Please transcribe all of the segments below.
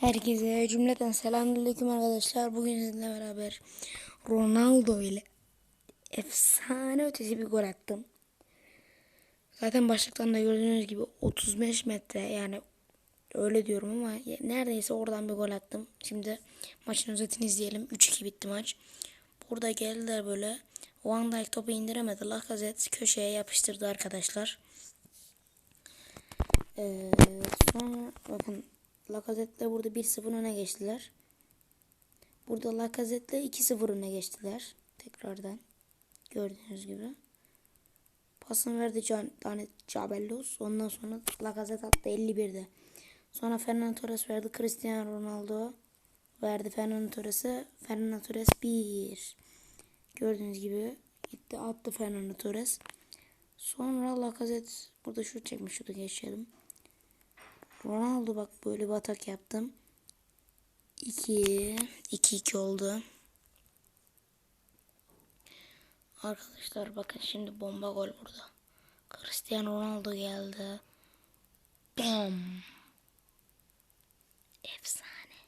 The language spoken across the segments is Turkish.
Herkese cümleten selamünaleyküm arkadaşlar. Bugün sizinle beraber Ronaldo ile efsane ötesi bir gol attım. Zaten başlıktan da gördüğünüz gibi 35 metre yani öyle diyorum ama neredeyse oradan bir gol attım. Şimdi maçın özetini izleyelim. 3-2 bitti maç. Burada geldiler böyle. Van Dijk topu indiremedi. Lacazette köşeye yapıştırdı arkadaşlar. Ee, sonra bakın Lacazette'le burada 1-0 öne geçtiler. Burada Lacazette'le 2-0 öne geçtiler. Tekrardan. Gördüğünüz gibi. Pasını verdi Dani Cabellos. Ondan sonra Lacazette attı 51'de. Sonra Fernando Torres verdi. Cristiano Ronaldo verdi Fernando Torres'e. Fernando Torres 1. Gördüğünüz gibi gitti attı Fernando Torres. Sonra Lacazette burada şut çekmiş. Şutu geçelim. Ronaldo bak böyle bir atak yaptım. 2 2-2 oldu. Arkadaşlar bakın şimdi bomba gol burada. Cristiano Ronaldo geldi. Bam. Efsane.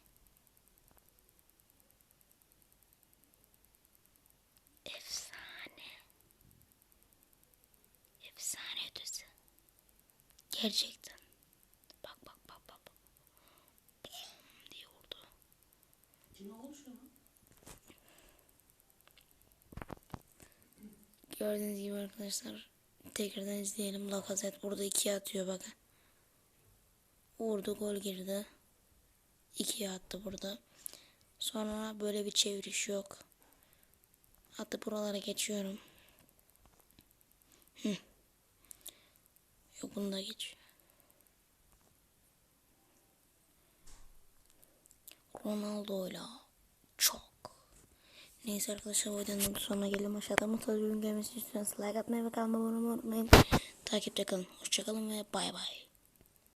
Efsane. Efsane ötesi. Gerçekten. Bak bak bak bak. bak. Bam diye vurdu. Gördüğünüz gibi arkadaşlar tekrardan izleyelim. Lacazette burada 2 atıyor bakın. Vurdu gol girdi. 2 attı burada. Sonra böyle bir çeviriş yok. Hatta buralara geçiyorum. Hı. Yok bunu da geç. Ronaldo'yla çok. Neyse arkadaşlar bu videonun sonuna gelelim. Aşağıda mutlaka ürün gelmesini istiyorsanız like atmayı ve kanalıma abone olmayı unutmayın. Takipte kalın. Hoşçakalın ve bay bay.